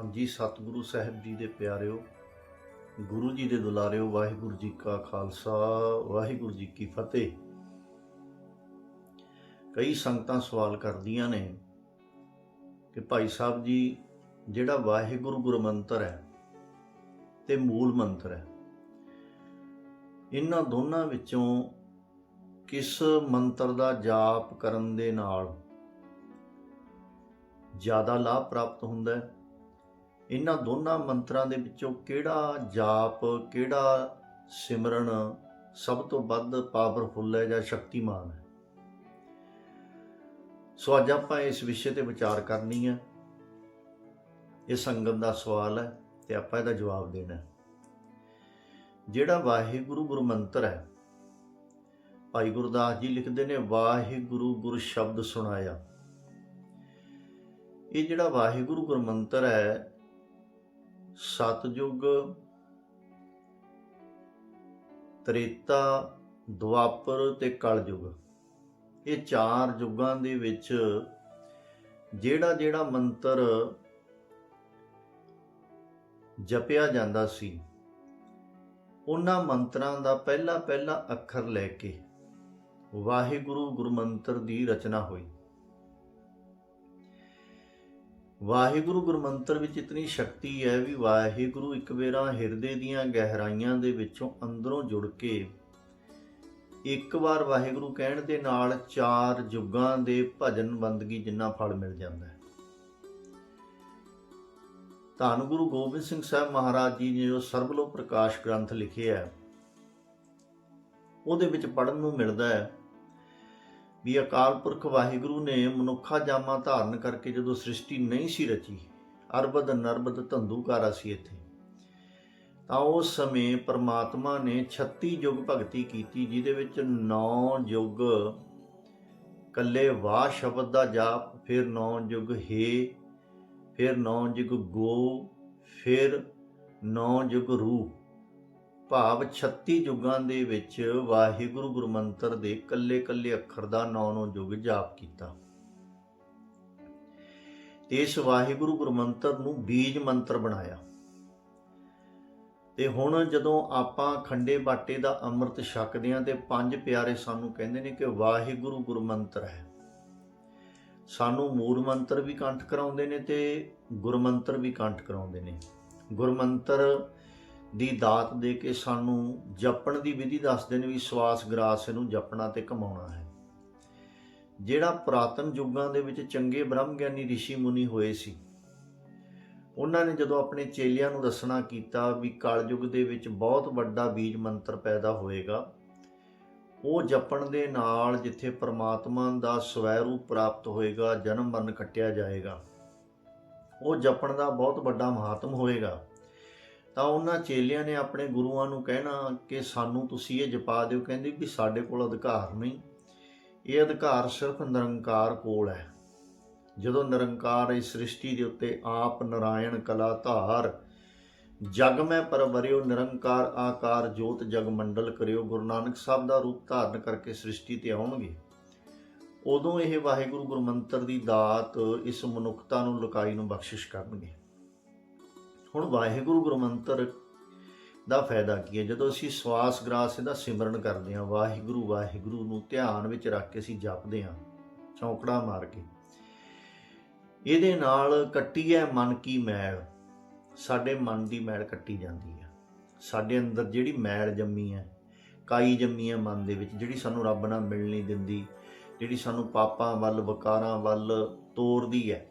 ਹਾਂਜੀ ਸਤਿਗੁਰੂ ਸਾਹਿਬ ਜੀ ਦੇ ਪਿਆਰਿਓ, ਗੁਰੂ ਜੀ ਦੇ ਦੁਲਾਰਿਓ, ਵਾਹਿਗੁਰੂ ਜੀ ਕਾ ਖਾਲਸਾ, ਵਾਹਿਗੁਰੂ ਜੀ ਕੀ ਫਤਿਹ। ਕਈ ਸੰਗਤਾਂ ਸਵਾਲ ਕਰਦੀਆਂ ਨੇ ਕਿ ਭਾਈ ਸਾਹਿਬ ਜੀ, ਜਿਹੜਾ ਵਾਹਿਗੁਰੂ ਗੁਰਮੰਤਰ ਹੈ ਤੇ ਮੂਲ ਮੰਤਰ ਹੈ, ਇਹਨਾਂ ਦੋਨਾਂ ਵਿੱਚੋਂ ਕਿਸ ਮੰਤਰ ਦਾ ਜਾਪ ਕਰਨ ਦੇ ਨਾਲ ਜ਼ਿਆਦਾ ਲਾਭ ਪ੍ਰਾਪਤ ਹੁੰਦਾ ਹੈ? ਇਹਨਾਂ ਦੋਨਾਂ ਮੰਤਰਾਂ ਦੇ ਵਿੱਚੋਂ ਕਿਹੜਾ ਜਾਪ, ਕਿਹੜਾ ਸਿਮਰਨ ਸਭ ਤੋਂ ਵੱਧ ਪਾਵਰਫੁੱਲ ਹੈ ਜਾਂ ਸ਼ਕਤੀਮਾਨ ਹੈ? ਸੋ ਅੱਜ ਆਪਾਂ ਇਸ ਵਿਸ਼ੇ ਤੇ ਵਿਚਾਰ ਕਰਨੀ ਹੈ। ਇਹ ਸੰਗਮ ਦਾ ਸਵਾਲ ਹੈ ਤੇ ਆਪਾਂ ਇਹਦਾ ਜਵਾਬ ਦੇਣਾ ਹੈ। ਜਿਹੜਾ ਵਾਹਿਗੁਰੂ ਗੁਰਮੰਤਰ ਹੈ, ਭਾਈ ਗੁਰਦਾਸ ਜੀ ਲਿਖਦੇ ਨੇ, ਵਾਹਿਗੁਰੂ ਗੁਰ ਸ਼ਬਦ ਸੁਣਾਇਆ। ਇਹ ਜਿਹੜਾ ਵਾਹਿਗੁਰੂ ਗੁਰਮੰਤਰ ਹੈ ਸਤਜੁਗ ਤ੍ਰੇਤਾ ਦੁਆਪਰ ਤੇ ਕਲਯੁਗ। ਇਹ ਚਾਰ ਯੁੱਗਾਂ ਦੇ ਵਿੱਚ ਜਿਹੜਾ ਜਿਹੜਾ ਮੰਤਰ ਜਪਿਆ ਜਾਂਦਾ ਸੀ, ਉਹਨਾਂ ਮੰਤਰਾਂ ਦਾ ਪਹਿਲਾ ਪਹਿਲਾ ਅੱਖਰ ਲੈ ਕੇ ਵਾਹਿਗੁਰੂ ਗੁਰਮੰਤਰ ਦੀ ਰਚਨਾ ਹੋਈ। ਵਾਹਿਗੁਰੂ ਗੁਰਮੰਤਰ ਵਿੱਚ ਇਤਨੀ ਸ਼ਕਤੀ ਹੈ ਵੀ ਵਾਹਿਗੁਰੂ ਇੱਕ ਵੇਰਾ ਹਿਰਦੇ ਦੀਆਂ ਗਹਿਰਾਈਆਂ ਦੇ ਵਿੱਚੋਂ ਅੰਦਰੋਂ ਜੁੜ ਕੇ ਇੱਕ ਵਾਰ ਵਾਹਿਗੁਰੂ ਕਹਿਣ ਦੇ ਨਾਲ ਚਾਰ ਯੁੱਗਾਂ ਦੇ ਭਜਨ ਬੰਦਗੀ ਜਿੰਨਾ ਫਲ ਮਿਲ ਜਾਂਦਾ ਹੈ। ਧੰਨ ਗੁਰੂ ਗੋਬਿੰਦ ਸਿੰਘ ਸਾਹਿਬ ਮਹਾਰਾਜ ਜੀ ਨੇ ਜੋ ਸਰਬਲੋ ਪ੍ਰਕਾਸ਼ ਗ੍ਰੰਥ ਲਿਖਿਆ ਹੈ, ਉਹਦੇ ਵਿੱਚ ਪੜਨ ਨੂੰ ਮਿਲਦਾ ਹੈ ਵੀ ਅਕਾਲ ਪੁਰਖ ਵਾਹਿਗੁਰੂ ਨੇ ਮਨੁੱਖਾ ਜਾਮਾ ਧਾਰਨ ਕਰਕੇ ਜਦੋਂ ਸ੍ਰਿਸ਼ਟੀ ਨਹੀਂ ਸੀ ਰਚੀ, ਅਰਬਦ ਨਰਬਦ ਧੰਦੂਕਾਰਾ ਸੀ ਇੱਥੇ। ਤਾਂ ਉਸ ਸਮੇਂ ਪਰਮਾਤਮਾ ਨੇ 36 ਯੁੱਗ ਭਗਤੀ ਕੀਤੀ, ਜਿਹਦੇ ਵਿੱਚ 9 ਯੁੱਗ ਕੱਲੇ ਵਾਹ ਸ਼ਬਦ ਦਾ ਜਾਪ, ਫਿਰ 9 ਯੁੱਗ ਹੇ, ਫਿਰ 9 ਯੁੱਗ ਗੋ, ਫਿਰ 9 ਯੁੱਗ ਰੂਹ ਭਾਵ 36 ਯੁੱਗਾਂ ਦੇ ਵਿੱਚ ਵਾਹਿਗੁਰੂ ਗੁਰਮੰਤਰ ਦੇ ਕੱਲੇ-ਕੱਲੇ ਅੱਖਰ ਦਾ ਨੌ-ਨੌ ਯੁੱਗ ਜਾਪ ਕੀਤਾ। ਤੇ ਇਸ ਵਾਹਿਗੁਰੂ ਗੁਰਮੰਤਰ ਨੂੰ ਬੀਜ ਮੰਤਰ ਬਣਾਇਆ। ਤੇ ਹੁਣ ਜਦੋਂ ਆਪਾਂ ਖੰਡੇ ਬਾਟੇ ਦਾ ਅੰਮ੍ਰਿਤ ਛਕਦੇ ਆਂ ਤੇ ਪੰਜ ਪਿਆਰੇ ਸਾਨੂੰ ਕਹਿੰਦੇ ਨੇ ਕਿ ਵਾਹਿਗੁਰੂ ਗੁਰਮੰਤਰ ਹੈ। ਸਾਨੂੰ ਮੂਲ ਮੰਤਰ ਵੀ ਕੰਠ ਕਰਾਉਂਦੇ ਨੇ ਤੇ ਗੁਰਮੰਤਰ ਵੀ ਕੰਠ ਕਰਾਉਂਦੇ ਨੇ। ਗੁਰਮੰਤਰ ਦੀ ਦਾਤ ਦੇ ਕੇ ਸਾਨੂੰ ਜਪਣ ਦੀ ਵਿਧੀ ਦੱਸਦੇ ਨੇ ਵੀ ਸਵਾਸ ਗਰਾਸ ਇਹਨੂੰ ਜਪਣਾ ਤੇ ਕਮਾਉਣਾ ਹੈ। ਜਿਹੜਾ ਪੁਰਾਤਨ ਯੁੱਗਾਂ ਦੇ ਵਿੱਚ ਚੰਗੇ ਬ੍ਰਹਮ ਗਿਆਨੀ ઋષਿ ਮੁਨੀ ਹੋਏ ਸੀ, ਉਹਨਾਂ ਨੇ ਜਦੋਂ ਆਪਣੇ ਚੇਲਿਆਂ ਨੂੰ ਦੱਸਣਾ ਕੀਤਾ ਵੀ ਕਲਯੁੱਗ ਦੇ ਵਿੱਚ ਬਹੁਤ ਵੱਡਾ ਬੀਜ ਮੰਤਰ ਪੈਦਾ ਹੋਏਗਾ, ਉਹ ਜਪਣ ਦੇ ਨਾਲ ਜਿੱਥੇ ਪ੍ਰਮਾਤਮਾ ਦਾ ਸਵੈ ਰੂਪ ਪ੍ਰਾਪਤ ਹੋਏਗਾ, ਜਨਮ ਮਰਨ ਕੱਟਿਆ ਜਾਏਗਾ, ਉਹ ਜਪਣ ਦਾ ਬਹੁਤ ਵੱਡਾ ਮਹਾਤਮ ਹੋਏਗਾ। ਤਾਂ ਉਹਨਾਂ ਚੇਲਿਆਂ ਨੇ ਆਪਣੇ ਗੁਰੂਆਂ ਨੂੰ ਕਹਿਣਾ ਕਿ ਸਾਨੂੰ ਤੁਸੀਂ ਇਹ ਜਪਾ ਦਿਓ। ਕਹਿੰਦੇ ਵੀ ਸਾਡੇ ਕੋਲ ਅਧਿਕਾਰ ਨਹੀਂ। ਇਹ ਅਧਿਕਾਰ ਸਿਰਫ ਨਿਰੰਕਾਰ ਕੋਲ ਹੈ। ਜਦੋਂ ਨਿਰੰਕਾਰ ਇਸ ਸ੍ਰਿਸ਼ਟੀ ਦੇ ਉੱਤੇ ਆਪ ਨਰਾਇਣ ਕਲਾ ਧਾਰ, ਜਗ ਮੈਂ ਪਰਵਰਿਓ ਨਿਰੰਕਾਰ ਆਕਾਰ ਜੋਤ ਜਗ ਮੰਡਲ ਕਰਿਓ, ਗੁਰੂ ਨਾਨਕ ਸਾਹਿਬ ਦਾ ਰੂਪ ਧਾਰਨ ਕਰਕੇ ਸ੍ਰਿਸ਼ਟੀ ਤੇ ਆਉਣਗੇ। ਉਦੋਂ ਇਹ ਵਾਹਿਗੁਰੂ ਗੁਰਮੰਤਰ ਦੀ ਦਾਤ ਇਸ ਮਨੁੱਖਤਾ ਨੂੰ ਲੁਕਾਈ ਨੂੰ ਬਖਸ਼ਿਸ਼ ਕਰਨਗੇ। ਹੁਣ ਵਾਹਿਗੁਰੂ ਗੁਰਮੰਤਰ ਦਾ ਫਾਇਦਾ ਕੀ ਹੈ? ਜਦੋਂ ਅਸੀਂ ਸਵਾਸ ਗ੍ਰਾਸ ਇਹਦਾ ਸਿਮਰਨ ਕਰਦੇ ਹਾਂ, ਵਾਹਿਗੁਰੂ ਵਾਹਿਗੁਰੂ ਨੂੰ ਧਿਆਨ ਵਿੱਚ ਰੱਖ ਕੇ ਅਸੀਂ ਜਪਦੇ ਹਾਂ, ਚੌਂਕੜਾ ਮਾਰ ਕੇ। ਇਹਦੇ ਨਾਲ ਕੱਟੀ ਹੈ ਮਨ ਕੀ ਮੈਲ। ਸਾਡੇ ਮਨ ਦੀ ਮੈਲ ਕੱਟੀ ਜਾਂਦੀ ਹੈ। ਸਾਡੇ ਅੰਦਰ ਜਿਹੜੀ ਮੈਲ ਜੰਮੀ ਹੈ, ਕਾਈ ਜੰਮੀ ਹੈ ਮਨ ਦੇ ਵਿੱਚ, ਜਿਹੜੀ ਸਾਨੂੰ ਰੱਬ ਨਾਲ ਮਿਲ ਨਹੀਂ ਦਿੰਦੀ, ਜਿਹੜੀ ਸਾਨੂੰ ਪਾਪਾਂ ਵੱਲ, ਵਿਕਾਰਾਂ ਵੱਲ ਤੋਰਦੀ ਹੈ,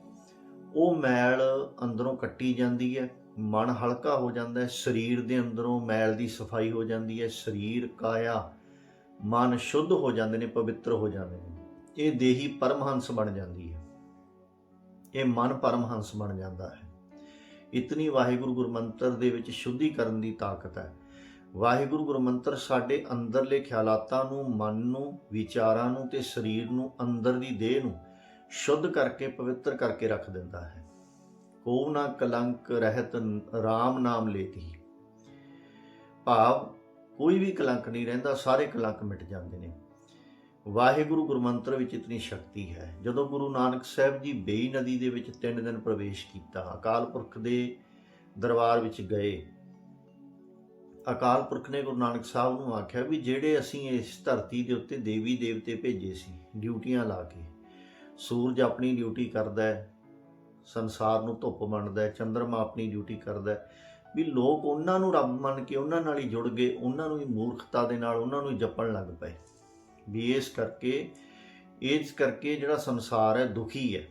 ਉਹ ਮੈਲ ਅੰਦਰੋਂ ਕੱਟੀ ਜਾਂਦੀ ਹੈ। ਮਨ ਹਲਕਾ ਹੋ ਜਾਂਦਾ ਹੈ, ਸਰੀਰ ਦੇ ਅੰਦਰੋਂ ਮੈਲ ਦੀ ਸਫ਼ਾਈ ਹੋ ਜਾਂਦੀ ਹੈ, ਸਰੀਰ ਕਾਇਆ, ਮਨ ਸ਼ੁੱਧ ਹੋ ਜਾਂਦੇ ਨੇ, ਪਵਿੱਤਰ ਹੋ ਜਾਂਦੇ ਨੇ। ਇਹ ਦੇਹੀ ਪਰਮਹੰਸ ਬਣ ਜਾਂਦੀ ਹੈ। ਇਹ ਮਨ ਪਰਮਹੰਸ ਬਣ ਜਾਂਦਾ ਹੈ। ਇਤਨੀ ਵਾਹਿਗੁਰੂ ਗੁਰਮੰਤਰ ਦੇ ਵਿੱਚ ਸ਼ੁੱਧੀ ਕਰਨ ਦੀ ਤਾਕਤ ਹੈ। ਵਾਹਿਗੁਰੂ ਗੁਰਮੰਤਰ ਸਾਡੇ ਅੰਦਰਲੇ ਖਿਆਲਾਤਾਂ ਨੂੰ, ਮਨ ਨੂੰ, ਵਿਚਾਰਾਂ ਨੂੰ ਤੇ ਸਰੀਰ ਨੂੰ, ਅੰਦਰ ਦੀ ਦੇਹ ਨੂੰ ਸ਼ੁੱਧ ਕਰਕੇ, ਪਵਿੱਤਰ ਕਰਕੇ ਰੱਖ ਦਿੰਦਾ ਹੈ। ਕੋ ਨਾ ਕਲੰਕ ਰਹਿਤ RAM ਨਾਮ ਲੇਤੀ। ਭਾਵ ਕੋਈ ਵੀ ਕਲੰਕ ਨਹੀਂ ਰਹਿੰਦਾ, ਸਾਰੇ ਕਲੰਕ ਮਿਟ ਜਾਂਦੇ ਨੇ। ਵਾਹਿਗੁਰੂ ਗੁਰਮੰਤਰ ਵਿੱਚ ਇਤਨੀ ਸ਼ਕਤੀ ਹੈ। ਜਦੋਂ ਗੁਰੂ ਨਾਨਕ ਸਾਹਿਬ ਜੀ ਬੇਈ ਨਦੀ ਦੇ ਵਿੱਚ ਤਿੰਨ ਦਿਨ ਪ੍ਰਵੇਸ਼ ਕੀਤਾ, ਅਕਾਲ ਪੁਰਖ ਦੇ ਦਰਬਾਰ ਵਿੱਚ ਗਏ, ਅਕਾਲ ਪੁਰਖ ਨੇ ਗੁਰੂ ਨਾਨਕ ਸਾਹਿਬ ਨੂੰ ਆਖਿਆ ਵੀ ਜਿਹੜੇ ਅਸੀਂ ਇਸ ਧਰਤੀ ਦੇ ਉੱਤੇ ਦੇਵੀ ਦੇਵਤੇ ਭੇਜੇ ਸੀ, ਡਿਊਟੀਆਂ ਲਾ ਕੇ, ਸੂਰਜ ਆਪਣੀ ਡਿਊਟੀ ਕਰਦਾ ਹੈ ਸੰਸਾਰ ਨੂੰ ਧੁੱਪ ਮੰਨਦਾ ਹੈ ਚੰ드ਰਮਾ ਆਪਣੀ ਡਿਊਟੀ ਕਰਦਾ ਹੈ। ਵੀ ਲੋਕ ਉਹਨਾਂ ਨੂੰ ਰੱਬ ਮੰਨ ਕੇ ਉਹਨਾਂ ਨਾਲ ਹੀ ਜੁੜ ਗਏ, ਉਹਨਾਂ ਨੂੰ ਹੀ ਮੂਰਖਤਾ ਦੇ ਨਾਲ, ਉਹਨਾਂ ਨੂੰ ਹੀ ਜਪਣ ਲੱਗ ਪਏ। ਵੀ ਇਸ ਕਰਕੇ ਇਸ ਕਰਕੇ ਜਿਹੜਾ ਸੰਸਾਰ ਹੈ ਦੁਖੀ ਹੈ।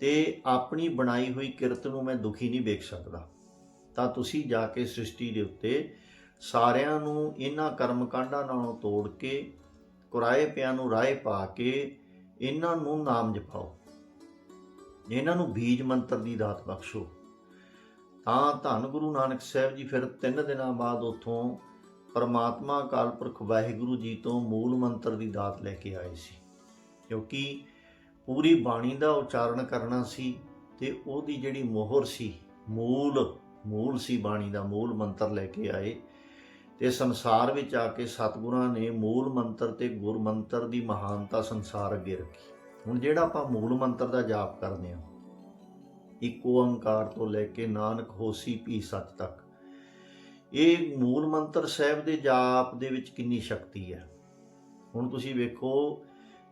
ਤੇ ਆਪਣੀ ਬਣਾਈ ਹੋਈ ਕਿਰਤ ਨੂੰ ਮੈਂ ਦੁਖੀ ਨਹੀਂ ਵੇਖ ਸਕਦਾ। ਤਾਂ ਤੁਸੀਂ ਜਾ ਕੇ ਸ੍ਰਿਸ਼ਟੀ ਦੇ ਉੱਤੇ ਸਾਰਿਆਂ ਨੂੰ ਇਹਨਾਂ ਕਰਮ ਕਾਂਡਾਂ ਨਾਲੋਂ ਤੋੜ ਕੇ ਕੁਰਾਏ ਪਿਆਂ ਨੂੰ ਰਾਏ ਪਾ ਕੇ, ਇਹਨਾਂ ਨੂੰ ਨਾਮ ਜਪਾਓ। ਇਹਨਾਂ ਨੂੰ ਬੀਜ ਮੰਤਰ ਦੀ ਦਾਤ ਬਖਸ਼ੋ, ਤਾਂ ਧੰਨ ਗੁਰੂ ਨਾਨਕ ਸਾਹਿਬ ਜੀ ਫਿਰ ਤਿੰਨ ਦਿਨਾਂ ਬਾਅਦ ਉਥੋਂ ਪਰਮਾਤਮਾ ਅਕਾਲ ਪੁਰਖ ਵਾਹਿਗੁਰੂ ਜੀ ਤੋਂ ਮੂਲ ਮੰਤਰ ਦੀ ਦਾਤ ਲੈ ਕੇ ਆਏ ਸੀ। ਕਿਉਂਕਿ ਪੂਰੀ ਬਾਣੀ ਦਾ ਉਚਾਰਨ ਕਰਨਾ ਸੀ ਤੇ ਉਹਦੀ ਜਿਹੜੀ ਮੋਹਰ ਸੀ, ਮੂਲ ਮੂਲ ਸੀ ਬਾਣੀ ਦਾ, ਮੂਲ ਮੰਤਰ ਲੈ ਕੇ ਆਏ ਤੇ ਸੰਸਾਰ ਵਿੱਚ ਆ ਕੇ ਸਤਿਗੁਰਾਂ ਨੇ ਮੂਲ ਮੰਤਰ ਤੇ ਗੁਰ ਮੰਤਰ ਦੀ ਮਹਾਨਤਾ ਸੰਸਾਰ ਅੱਗੇ ਰੱਖੀ। ਹੁਣ ਜਿਹੜਾ ਆਪਾਂ ਮੂਲ ਮੰਤਰ ਦਾ ਜਾਪ ਕਰਦੇ ਹਾਂ, ਇੱਕ ਓੰਕਾਰ ਤੋਂ ਲੈ ਕੇ ਨਾਨਕ ਹੋਸੀ ਪੀ ਸੱਚ ਤੱਕ, ਇਹ ਮੂਲ ਮੰਤਰ ਸਾਹਿਬ ਦੇ ਜਾਪ ਦੇ ਵਿੱਚ ਕਿੰਨੀ ਸ਼ਕਤੀ ਹੈ? ਹੁਣ ਤੁਸੀਂ ਵੇਖੋ,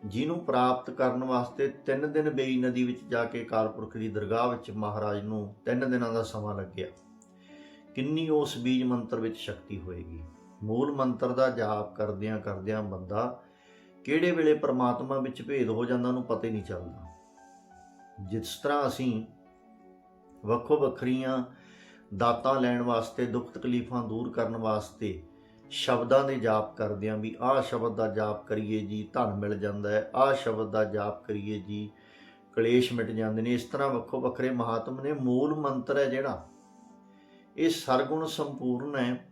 ਜਿਹਨੂੰ ਪ੍ਰਾਪਤ ਕਰਨ ਵਾਸਤੇ 3 ਦਿਨ ਬੇਈ ਨਦੀ ਵਿੱਚ ਜਾ ਕੇ ਕਾਲਪੁਰਖ ਦੀ ਦਰਗਾਹ ਵਿੱਚ ਮਹਾਰਾਜ ਨੂੰ 3 ਦਿਨਾਂ ਦਾ ਸਮਾਂ ਲੱਗਿਆ। ਕਿੰਨੀ ਉਸ ਬੀਜ ਮੰਤਰ ਵਿੱਚ ਸ਼ਕਤੀ ਹੋਏਗੀ? ਮੂਲ ਮੰਤਰ ਦਾ ਜਾਪ ਕਰਦਿਆਂ ਕਰਦਿਆਂ ਬੰਦਾ ਕਿਹੜੇ ਵੇਲੇ ਪਰਮਾਤਮਾ ਵਿੱਚ ਭੇਦ ਹੋ ਜਾਂਦਾ ਉਹਨੂੰ ਪਤਾ ਹੀ ਨਹੀਂ ਚੱਲਦਾ। ਜਿਸ ਤਰ੍ਹਾਂ ਅਸੀਂ ਵੱਖੋ ਵੱਖਰੀਆਂ ਦਾਤਾਂ ਲੈਣ ਵਾਸਤੇ, ਦੁੱਖ ਤਕਲੀਫਾਂ ਦੂਰ ਕਰਨ ਵਾਸਤੇ ਸ਼ਬਦਾਂ ਦੇ ਜਾਪ ਕਰਦੇ ਆਂ ਵੀ ਆਹ ਸ਼ਬਦ ਦਾ ਜਾਪ ਕਰੀਏ ਜੀ, ਧਨ ਮਿਲ ਜਾਂਦਾ ਹੈ, ਆਹ ਸ਼ਬਦ ਦਾ ਜਾਪ ਕਰੀਏ ਜੀ, ਕਲੇਸ਼ ਮਿਟ ਜਾਂਦੇ ਨੇ। ਇਸ ਤਰ੍ਹਾਂ ਵੱਖੋ ਵੱਖਰੇ ਮਹਾਤਮ ਨੇ ਮੂਲ ਮੰਤਰ ਹੈ ਜਿਹੜਾ, ਇਹ ਸਰਗੁਣ ਸੰਪੂਰਨ ਹੈ।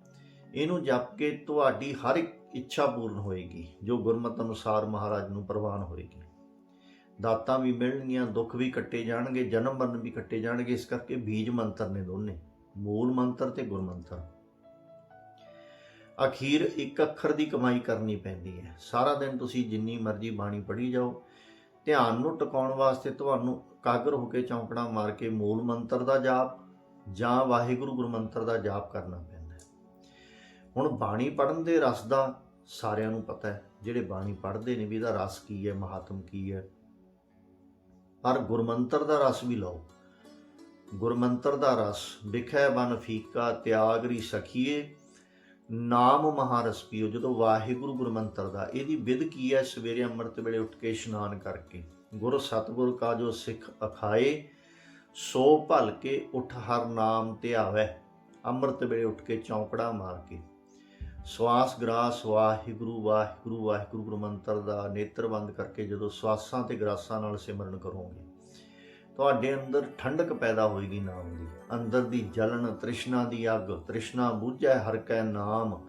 ਇਹਨੂੰ ਜਪ ਕੇ ਤੁਹਾਡੀ ਹਰ ਇੱਕ ਇੱਛਾ ਪੂਰਨ ਹੋਏਗੀ, ਜੋ ਗੁਰਮਤ ਅਨੁਸਾਰ ਮਹਾਰਾਜ ਨੂੰ ਪ੍ਰਵਾਨ ਹੋਏਗੀ। ਦਾਤਾਂ ਵੀ ਮਿਲਣਗੀਆਂ, ਦੁੱਖ ਵੀ ਕੱਟੇ ਜਾਣਗੇ, ਜਨਮ ਮਰਨ ਵੀ ਕੱਟੇ ਜਾਣਗੇ, ਇਸ ਕਰਕੇ ਬੀਜ ਮੰਤਰ ਨੇ ਦੋਨੇ, ਮੂਲ ਮੰਤਰ ਤੇ ਗੁਰ ਮੰਤਰ ਅਖੀਰ ਇੱਕ ਅੱਖਰ ਦੀ ਕਮਾਈ ਕਰਨੀ ਪੈਂਦੀ ਹੈ। ਸਾਰਾ ਦਿਨ ਤੁਸੀਂ ਜਿੰਨੀ ਮਰਜ਼ੀ ਬਾਣੀ ਪੜ੍ਹੀ ਜਾਓ, ਧਿਆਨ ਨੂੰ ਟਿਕਾਉਣ ਵਾਸਤੇ ਤੁਹਾਨੂੰ ਕਾਗਰ ਹੋ ਕੇ ਚੌਂਕੜਾ ਮਾਰ ਕੇ ਮੂਲ ਮੰਤਰ ਦਾ ਜਾਪ ਜਾਂ ਵਾਹਿਗੁਰੂ ਗੁਰਮੰਤਰ ਦਾ ਜਾਪ ਕਰਨਾ ਪੈਂਦਾ ਹੁਣ ਬਾਣੀ ਪੜਨ ਦੇ ਰਸ ਦਾ ਸਾਰਿਆਂ ਨੂੰ ਪਤਾ ਹੈ, ਜਿਹੜੇ ਬਾਣੀ ਪੜ੍ਹਦੇ ਨੇ ਵੀ ਇਹਦਾ ਰਸ ਕੀ ਹੈ, ਮਹਾਤਮ ਕੀ ਹੈ। ਪਰ ਗੁਰਮੰਤਰ ਦਾ ਰਸ ਵੀ ਲਓ। ਗੁਰਮੰਤਰ ਦਾ ਰਸ, ਵਿਖੈ ਬਨ ਫੀਕਾ ਤਿਆਗਰੀ ਸਖੀਏ, ਨਾਮ ਮਹਾਰਸ ਪੀਓ। ਜਦੋਂ ਵਾਹਿਗੁਰੂ ਗੁਰਮੰਤਰ ਦਾ, ਇਹਦੀ ਵਿਧ ਕੀ ਹੈ? ਸਵੇਰੇ ਅੰਮ੍ਰਿਤ ਵੇਲੇ ਉੱਠ ਕੇ ਇਸ਼ਨਾਨ ਕਰਕੇ, ਗੁਰ ਸਤਗੁਰ ਕਾ ਜੋ ਸਿੱਖ ਅਖਾਏ, ਸੋ ਭਲ ਕੇ ਉਠ ਹਰ ਨਾਮ ਧਿਆਵੈ। ਅੰਮ੍ਰਿਤ ਵੇਲੇ ਉੱਠ ਕੇ ਚੌਂਕੜਾ ਮਾਰ ਕੇ ਸਵਾਸ ਗ੍ਰਾਸ ਵਾਹਿਗੁਰੂ ਵਾਹਿਗੁਰੂ ਵਾਹਿਗੁਰੂ ਗੁਰਮੰਤਰ ਦਾ ਨੇਤਰ ਬੰਦ ਕਰਕੇ ਜਦੋਂ ਸਵਾਸਾਂ ਤੇ ਗ੍ਰਾਸਾਂ ਨਾਲ ਸਿਮਰਨ ਕਰੋਗੇ, ਤੁਹਾਡੇ ਅੰਦਰ ਠੰਡਕ ਪੈਦਾ ਹੋਏਗੀ ਨਾਮ ਦੀ। ਅੰਦਰ ਦੀ ਜਲਨ, ਤ੍ਰਿਸ਼ਨਾ ਦੀ ਅੱਗ, ਤ੍ਰਿਸ਼ਨਾ ਬੁਝੈ ਹਰ ਕੈ ਨਾਮ।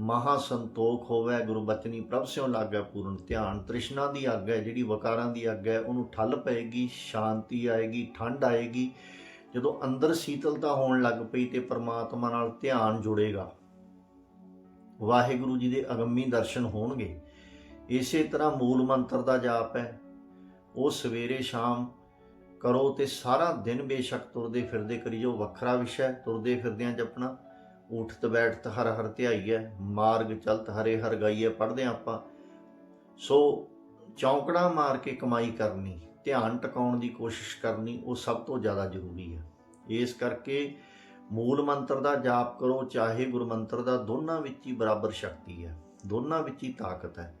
ਮਹਾ ਸੰਤੋਖ ਹੋਵੇ ਗੁਰੂ ਬਚਨੀ, ਪ੍ਰਭ ਸਿਉ ਲਾਗੈ ਪੂਰਨ ਧਿਆਨ। ਤ੍ਰਿਸ਼ਨਾ ਦੀ ਅੱਗ ਹੈ ਜਿਹੜੀ ਵਕਾਰਾਂ ਦੀ ਅੱਗ ਹੈ, ਉਹਨੂੰ ਠੱਲ ਪਏਗੀ, ਸ਼ਾਂਤੀ ਆਏਗੀ, ਠੰਡ ਆਏਗੀ। ਜਦੋਂ ਅੰਦਰ ਸੀਤਲਤਾ ਹੋਣ ਲੱਗ ਪਈ ਤੇ ਪਰਮਾਤਮਾ ਨਾਲ ਧਿਆਨ ਜੁੜੇਗਾ ਵਾਹਿਗੁਰੂ ਜੀ ਦੇ ਅਗੰਮੀ ਦਰਸ਼ਨ ਹੋਣਗੇ। ਇਸੇ ਤਰ੍ਹਾਂ ਮੂਲ ਮੰਤਰ ਦਾ ਜਾਪ ਹੈ। ਉਹ ਸਵੇਰੇ ਸ਼ਾਮ ਕਰੋ ਤੇ ਸਾਰਾ ਦਿਨ ਬੇਸ਼ੱਕ ਤੁਰਦੇ ਫਿਰਦੇ ਕਰੀ ਜਾਓ ਵੱਖਰਾ ਵਿਸ਼ਾ ਤੁਰਦੇ ਫਿਰਦਿਆਂ ਜਪਣਾ। ਉਠਤ ਬੈਠਤ ਹਰ ਹਰ ਧਿਆਈ ਹੈ, ਮਾਰਗ ਚਲਤ ਹਰੇ ਹਰ ਗਾਈਐ ਪੜਦੇ ਆਪਾਂ। ਸੋ ਚੌਂਕੜਾ ਮਾਰ ਕੇ ਕਮਾਈ ਕਰਨੀ, ਧਿਆਨ ਟਿਕਾਉਣ ਦੀ ਕੋਸ਼ਿਸ਼ ਕਰਨੀ, ਉਹ ਸਭ ਤੋਂ ਜ਼ਿਆਦਾ ਜ਼ਰੂਰੀ ਹੈ। ਇਸ ਕਰਕੇ ਮੂਲ ਮੰਤਰ ਦਾ ਜਾਪ ਕਰੋ, ਚਾਹੇ ਗੁਰਮੰਤਰ ਦਾ, ਦੋਨਾਂ ਵਿੱਚ ਹੀ ਬਰਾਬਰ ਸ਼ਕਤੀ ਹੈ। ਦੋਨਾਂ ਵਿੱਚ ਹੀ ਤਾਕਤ ਹੈ।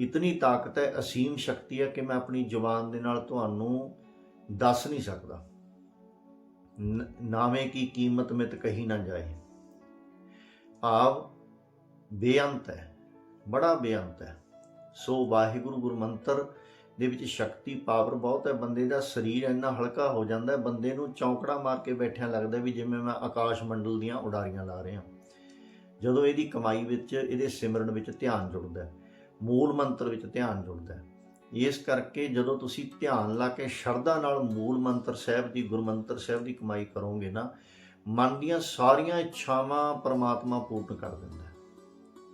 ਇਤਨੀ ਤਾਕਤ ਹੈ, ਅਸੀਮ ਸ਼ਕਤੀ ਹੈ ਕਿ ਮੈਂ ਆਪਣੀ ਜ਼ੁਬਾਨ ਦੇ ਨਾਲ ਤੁਹਾਨੂੰ ਦੱਸ ਨਹੀਂ ਸਕਦਾ। ਨ- ਨਾਵੇਂ ਕੀ ਕੀਮਤ ਮਿਤ ਕਹੀ ਨਾ ਜਾਏ। ਭਾਵ ਬੇਅੰਤ ਹੈ, ਬੜਾ ਬੇਅੰਤ ਹੈ। ਸੋ ਵਾਹਿਗੁਰੂ ਗੁਰਮੰਤਰ ਦੇ ਵਿੱਚ ਸ਼ਕਤੀ ਪਾਵਰ ਬਹੁਤ ਹੈ, ਬੰਦੇ ਦਾ ਸਰੀਰ ਇੰਨਾ ਹਲਕਾ ਹੋ ਜਾਂਦਾ ਹੈ, ਬੰਦੇ ਨੂੰ ਚੌਂਕੜਾ ਮਾਰ ਕੇ ਬੈਠਿਆ ਲੱਗਦਾ ਵੀ ਜਿਵੇਂ ਮੈਂ ਆਕਾਸ਼ ਮੰਡਲ ਦੀਆਂ ਉਡਾਰੀਆਂ ਲਾ ਰਿਹਾ। ਜਦੋਂ ਇਹਦੀ ਕਮਾਈ ਵਿੱਚ, ਇਹਦੇ ਸਿਮਰਨ ਵਿੱਚ ਧਿਆਨ ਜੁੜਦਾ ਹੈ, ਮੂਲ ਮੰਤਰ ਵਿੱਚ ਧਿਆਨ ਜੁੜਦਾ ਹੈ, ਇਸ ਕਰਕੇ ਜਦੋਂ ਤੁਸੀਂ ਧਿਆਨ ਲਾ ਕੇ ਸ਼ਰਧਾ ਨਾਲ ਮੂਲ ਮੰਤਰ ਸਾਹਿਬ ਦੀ ਗੁਰਮੰਤਰ ਸਾਹਿਬ ਦੀ ਕਮਾਈ ਕਰੋਗੇ ਨਾ, ਮਨ ਦੀਆਂ ਸਾਰੀਆਂ ਇੱਛਾਵਾਂ ਪਰਮਾਤਮਾ ਪੂਰਨ ਕਰ ਦਿੰਦਾ ਹੈ।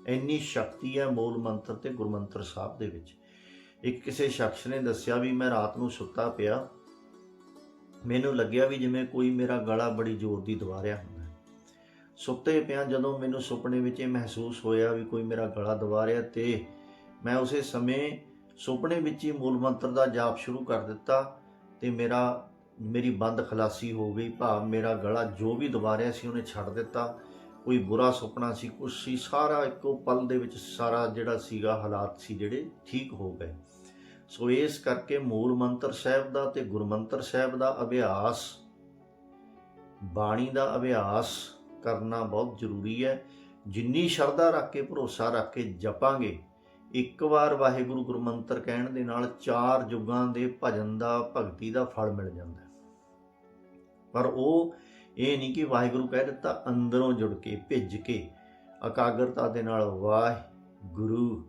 ਇੰਨੀ ਸ਼ਕਤੀ ਹੈ ਮੂਲ ਮੰਤਰ ਤੇ ਗੁਰਮੰਤਰ ਸਾਹਿਬ ਦੇ ਵਿੱਚ। ਇੱਕ ਕਿਸੇ ਸ਼ਖਸ ਨੇ ਦੱਸਿਆ ਵੀ ਮੈਂ ਰਾਤ ਨੂੰ ਸੁੱਤਾ ਪਿਆ। ਮੈਨੂੰ ਲੱਗਿਆ ਵੀ ਜਿਵੇਂ ਕੋਈ ਮੇਰਾ ਗਲਾ ਬੜੀ ਜ਼ੋਰ ਦੀ ਦਬਾ ਰਿਹਾ ਹੁੰਦਾ ਸੁੱਤੇ ਪਿਆ ਜਦੋਂ ਮੈਨੂੰ ਸੁਪਨੇ ਵਿੱਚ ਇਹ ਮਹਿਸੂਸ ਹੋਇਆ ਵੀ ਕੋਈ ਮੇਰਾ ਗਲਾ ਦਬਾ ਰਿਹਾ ਤੇ ਮੈਂ ਉਸੇ ਸਮੇਂ ਸੁਪਨੇ ਵਿੱਚ ਹੀ ਮੂਲ ਮੰਤਰ ਦਾ ਜਾਪ ਸ਼ੁਰੂ ਕਰ ਦਿੱਤਾ ਤੇ ਮੇਰਾ, ਮੇਰੀ ਬੰਦ ਖਲਾਸੀ ਹੋ ਗਈ। ਭਾਵ ਮੇਰਾ ਗਲਾ ਜੋ ਵੀ ਦਬਾ ਰਿਹਾ ਸੀ ਉਹਨੇ ਛੱਡ ਦਿੱਤਾ। ਕੋਈ ਬੁਰਾ ਸੁਪਨਾ ਸੀ, ਕੁਛ ਸੀ, ਸਾਰਾ ਇੱਕੋ ਪਲ ਦੇ ਵਿੱਚ ਸਾਰਾ ਜਿਹੜਾ ਸੀਗਾ ਹਾਲਾਤ ਸੀ ਜਿਹੜੇ ਠੀਕ ਹੋ ਗਏ। ਸੋ ਇਸ ਕਰਕੇ ਮੂਲ ਮੰਤਰ ਸਾਹਿਬ ਦਾ ਤੇ ਗੁਰਮੰਤਰ ਸਾਹਿਬ ਦਾ ਅਭਿਆਸ, ਬਾਣੀ ਦਾ ਅਭਿਆਸ ਕਰਨਾ ਬਹੁਤ ਜ਼ਰੂਰੀ ਹੈ। ਜਿੰਨੀ ਸ਼ਰਧਾ ਰੱਖ ਕੇ, ਭਰੋਸਾ ਰੱਖ ਕੇ ਜਪਾਂਗੇ, ਇੱਕ ਵਾਰ ਵਾਹਿਗੁਰੂ ਗੁਰਮੰਤਰ ਕਹਿਣ ਦੇ ਨਾਲ ਚਾਰ ਯੁੱਗਾਂ ਦੇ ਭਜਨ ਦਾ, ਭਗਤੀ ਦਾ ਫਲ ਮਿਲ ਜਾਂਦਾ ਪਰ ਉਹ ਇਹ ਨਹੀਂ ਕਿ ਵਾਹਿਗੁਰੂ ਕਹਿ ਦਿੱਤਾ, ਅੰਦਰੋਂ ਜੁੜ ਕੇ, ਭਿੱਜ ਕੇ, ਇਕਾਗਰਤਾ ਦੇ ਨਾਲ ਵਾਹਿਗੁਰੂ,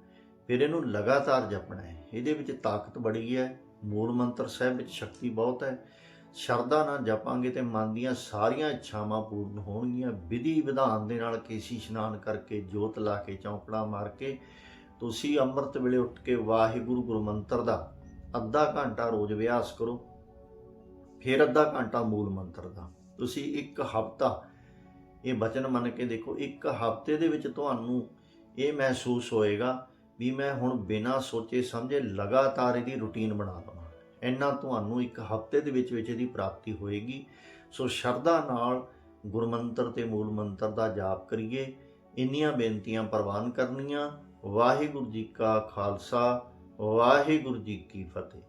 ਫਿਰ ਇਹਨੂੰ ਲਗਾਤਾਰ ਜਪਣਾ ਹੈ। ਇਹਦੇ ਵਿੱਚ ਤਾਕਤ ਬੜੀ ਹੈ, ਮੂਲ ਮੰਤਰ ਸਾਹਿਬ ਵਿੱਚ ਸ਼ਕਤੀ ਬਹੁਤ ਹੈ। ਸ਼ਰਧਾ ਨਾਲ ਜਪਾਂਗੇ ਤੇ ਮਨ ਦੀਆਂ ਸਾਰੀਆਂ ਇੱਛਾਵਾਂ ਪੂਰਨ ਹੋਣਗੀਆਂ। ਵਿਧੀ ਵਿਧਾਨ ਦੇ ਨਾਲ ਕੇਸੀ ਇਸ਼ਨਾਨ ਕਰਕੇ, ਜੋਤ ਲਾ ਕੇ, ਚੌਂਕੜਾ ਮਾਰ ਕੇ, ਤੁਸੀਂ ਅੰਮ੍ਰਿਤ ਵੇਲੇ ਉੱਠ ਕੇ ਵਾਹਿਗੁਰੂ ਗੁਰਮੰਤਰ ਦਾ ਅੱਧਾ ਘੰਟਾ ਰੋਜ਼ ਅਭਿਆਸ ਕਰੋ, ਫਿਰ ਅੱਧਾ ਘੰਟਾ ਮੂਲ ਮੰਤਰ ਦਾ। ਤੁਸੀਂ ਇੱਕ ਹਫ਼ਤਾ ਇਹ ਬਚਨ ਮੰਨ ਕੇ ਦੇਖੋ, ਇੱਕ ਹਫ਼ਤੇ ਦੇ ਵਿੱਚ ਤੁਹਾਨੂੰ ਇਹ ਮਹਿਸੂਸ ਹੋਏਗਾ ਵੀ ਮੈਂ ਹੁਣ ਬਿਨਾਂ ਸੋਚੇ ਸਮਝੇ ਲਗਾਤਾਰ ਇਹਦੀ ਰੁਟੀਨ ਬਣਾ ਲਵਾਂ। ਇੰਨਾ ਤੁਹਾਨੂੰ ਇੱਕ ਹਫ਼ਤੇ ਦੇ ਵਿੱਚ ਵਿੱਚ ਇਹਦੀ ਪ੍ਰਾਪਤੀ ਹੋਏਗੀ। ਸੋ ਸ਼ਰਧਾ ਨਾਲ ਗੁਰਮੰਤਰ ਤੇ ਮੂਲ ਮੰਤਰ ਦਾ ਜਾਪ ਕਰੀਏ। ਇੰਨੀਆਂ ਬੇਨਤੀਆਂ ਪ੍ਰਵਾਨ ਕਰਨੀਆਂ। ਵਾਹਿਗੁਰੂ ਜੀ ਕਾ ਖਾਲਸਾ, ਵਾਹਿਗੁਰੂ ਜੀ ਕੀ ਫਤਿਹ।